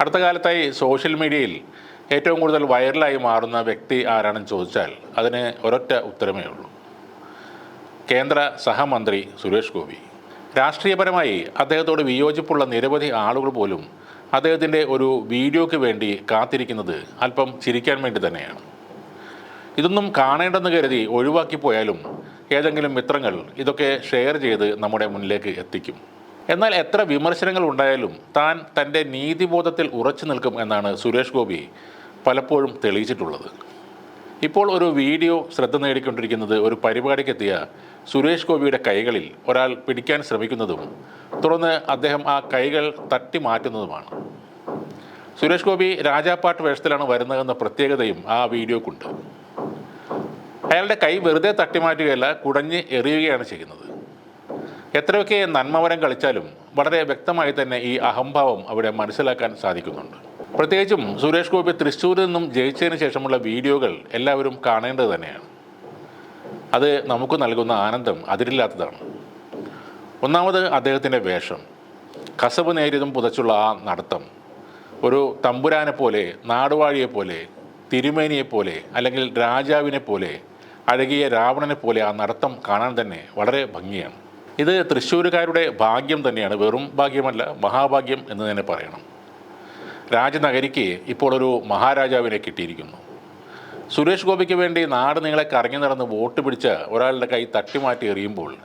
അടുത്ത കാലത്തായി സോഷ്യൽ മീഡിയയിൽ ഏറ്റവും കൂടുതൽ വൈറലായി മാറുന്ന വ്യക്തി ആരാണെന്ന് ചോദിച്ചാൽ അതിന് ഒരൊറ്റ ഉത്തരമേ ഉള്ളൂ. കേന്ദ്ര സഹമന്ത്രി സുരേഷ് ഗോപി. രാഷ്ട്രീയപരമായി അദ്ദേഹത്തോട് വിയോജിപ്പുള്ള നിരവധി ആളുകൾ പോലും അദ്ദേഹത്തിന്റെ ഒരു വീഡിയോയ്ക്ക് വേണ്ടി കാത്തിരിക്കുന്നത് അല്പം ചിരിക്കാൻ വേണ്ടി തന്നെയാണ്. ഇതൊന്നും കാണേണ്ടെന്ന് കരുതി ഒഴിവാക്കി പോയാലും ഏതെങ്കിലും മിത്രങ്ങൾ ഇതൊക്കെ ഷെയർ ചെയ്ത് നമ്മുടെ മുന്നിലേക്ക് എത്തിക്കും. എന്നാൽ എത്ര വിമർശനങ്ങൾ ഉണ്ടായാലും താൻ തന്റെ നീതിബോധത്തിൽ ഉറച്ചു നിൽക്കും എന്നാണ് സുരേഷ് ഗോപി പലപ്പോഴും തെളിയിച്ചിട്ടുള്ളത്. ഇപ്പോൾ ഒരു വീഡിയോ ശ്രദ്ധ നേടിക്കൊണ്ടിരിക്കുന്നത് ഒരു പരിപാടിക്കെത്തിയ സുരേഷ് ഗോപിയുടെ കൈകളിൽ ഒരാൾ പിടിക്കാൻ ശ്രമിക്കുന്നതും തുടർന്ന് അദ്ദേഹം ആ കൈകൾ തട്ടി മാറ്റുന്നതുമാണ്. സുരേഷ് ഗോപി രാജാപ്പാട്ട് വേഷത്തിലാണ് വരുന്നതെന്ന പ്രത്യേകതയും ആ വീഡിയോക്കുണ്ട്. അയാളുടെ കൈ വെറുതെ തട്ടിമാറ്റുകയല്ല കുടഞ്ഞ് എറിയുകയാണ് ചെയ്യുന്നത്. എത്രയൊക്കെ നന്മവരം കളിച്ചാലും വളരെ വ്യക്തമായി തന്നെ ഈ അഹംഭാവം അവിടെ മനസ്സിലാക്കാൻ സാധിക്കുന്നുണ്ട്. പ്രത്യേകിച്ചും സുരേഷ് ഗോപി തൃശ്ശൂരിൽ നിന്നും ജയിച്ചതിന് ശേഷമുള്ള വീഡിയോകൾ എല്ലാവരും കാണേണ്ടത് തന്നെയാണ്. അത് നമുക്ക് നൽകുന്ന ആനന്ദം അതിരില്ലാത്തതാണ്. ഒന്നാമത് അദ്ദേഹത്തിന്റെ വേഷം. കസവ് നേരിയതും പുതച്ചുള്ള ആ നടത്തം. ഒരു തമ്പുരാനെ പോലെ നാടുവാഴിയെ പോലെ തിരുമേനിയെ പോലെ അല്ലെങ്കിൽ രാജാവിനെ പോലെ അഴകിയ രാവണനെ പോലെ ആ നടത്തം കാണാൻ തന്നെ വളരെ ഭംഗിയാണ്. ഇത് തൃശ്ശൂരുകാരുടെ ഭാഗ്യം തന്നെയാണ്. വെറും ഭാഗ്യമല്ല മഹാഭാഗ്യം എന്ന് തന്നെ പറയണം. രാജനഗരിക്ക് ഇപ്പോൾ ഒരു മഹാരാജാവിനെ കിട്ടിയിരിക്കുന്നു. സുരേഷ് ഗോപിക്ക് വേണ്ടി നാട് നിങ്ങളെ കറങ്ങി നടന്ന് വോട്ട് പിടിച്ച ഒരാളുടെ കൈ തട്ടിമാറ്റി എറിയുമ്പോൾ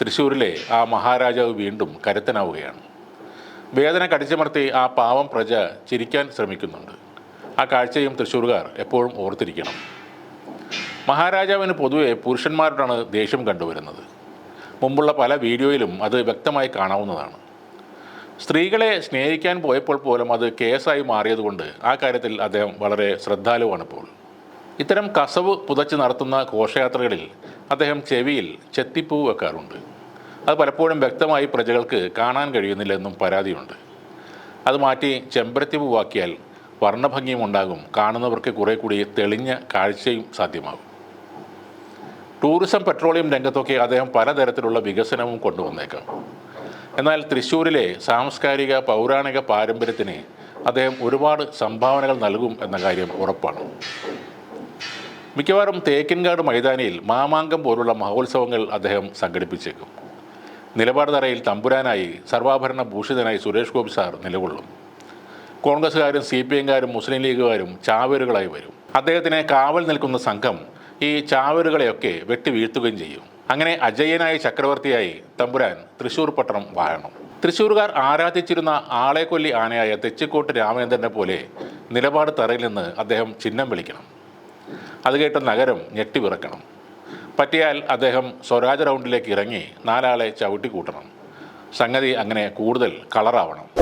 തൃശ്ശൂരിലെ ആ മഹാരാജാവ് വീണ്ടും കരുത്തനാവുകയാണ്. വേദന കടിച്ചമർത്തി ആ പാവം പ്രജ ചിരിക്കാൻ ശ്രമിക്കുന്നുണ്ട്. ആ കാഴ്ചയും തൃശ്ശൂർകാർ എപ്പോഴും ഓർത്തിരിക്കണം. മഹാരാജാവിന് പൊതുവെ പുരുഷന്മാരോടാണ് ദേഷ്യം കണ്ടുവരുന്നത്. മുമ്പുള്ള പല വീഡിയോയിലും അത് വ്യക്തമായി കാണാവുന്നതാണ്. സ്ത്രീകളെ സ്നേഹിക്കാൻ പോയപ്പോൾ പോലും അത് കേസായി മാറിയതുകൊണ്ട് ആ കാര്യത്തിൽ അദ്ദേഹം വളരെ ശ്രദ്ധാലുവാണ് ഇപ്പോൾ. ഇത്തരം കസവ് പുതച്ച് നടത്തുന്ന ഘോഷയാത്രകളിൽ അദ്ദേഹം ചെവിയിൽ ചെത്തിപ്പൂ വെക്കാറുണ്ട്. അത് പലപ്പോഴും വ്യക്തമായി പ്രജകൾക്ക് കാണാൻ കഴിയുന്നില്ലെന്നും പരാതിയുണ്ട്. അത് മാറ്റി ചെമ്പരത്തി പൂവാക്കിയാൽ വർണഭംഗിയും ഉണ്ടാകും കാണുന്നവർക്ക് കുറെ കൂടി തെളിഞ്ഞ കാഴ്ചയും സാധ്യമാകും. ടൂറിസം പെട്രോളിയം രംഗത്തൊക്കെ അദ്ദേഹം പലതരത്തിലുള്ള വികസനവും കൊണ്ടുവന്നേക്കാം. എന്നാൽ തൃശ്ശൂരിലെ സാംസ്കാരിക പൗരാണിക പാരമ്പര്യത്തിന് അദ്ദേഹം ഒരുപാട് സംഭാവനകൾ നൽകും എന്ന കാര്യം ഉറപ്പാണ്. മിക്കവാറും തേക്കിൻകാട് മൈതാനിയിൽ മാമാങ്കം പോലുള്ള മഹോത്സവങ്ങൾ അദ്ദേഹം സംഘടിപ്പിച്ചേക്കും. നിലപാട് തറയിൽ തമ്പുരാനായി സർവാഭരണ ഭൂഷിതനായി സുരേഷ് ഗോപി സാർ നിലകൊള്ളും. കോൺഗ്രസ്സുകാരും സി പി എംകാരും മുസ്ലിം ലീഗുകാരും ചാവേരുകളായി വരും. അദ്ദേഹത്തിന് കാവൽ നിൽക്കുന്ന സംഘം ഈ ചാവരുകളെയൊക്കെ വെട്ടി വീഴ്ത്തുകയും ചെയ്യും. അങ്ങനെ അജയ്യനായ ചക്രവർത്തിയായി തമ്പുരാൻ തൃശൂർ പട്ടണം വാഴണം. തൃശ്ശൂർകാർ ആരാധിച്ചിരുന്ന ആളെക്കൊല്ലി ആനയായ തെച്ചിക്കോട്ട് രാമേന്ദ്രനെ പോലെ നിലപാട് തറയിൽ നിന്ന് അദ്ദേഹം ചിഹ്നം വിളിക്കണം. അത് കേട്ട നഗരം ഞെട്ടിവിറക്കണം പറ്റിയാൽ അദ്ദേഹം സ്വരാജ് റൗണ്ടിലേക്ക് ഇറങ്ങി നാലാളെ ചവിട്ടിക്കൂട്ടണം. സംഗതി അങ്ങനെ കൂടുതൽ കളറാവണം.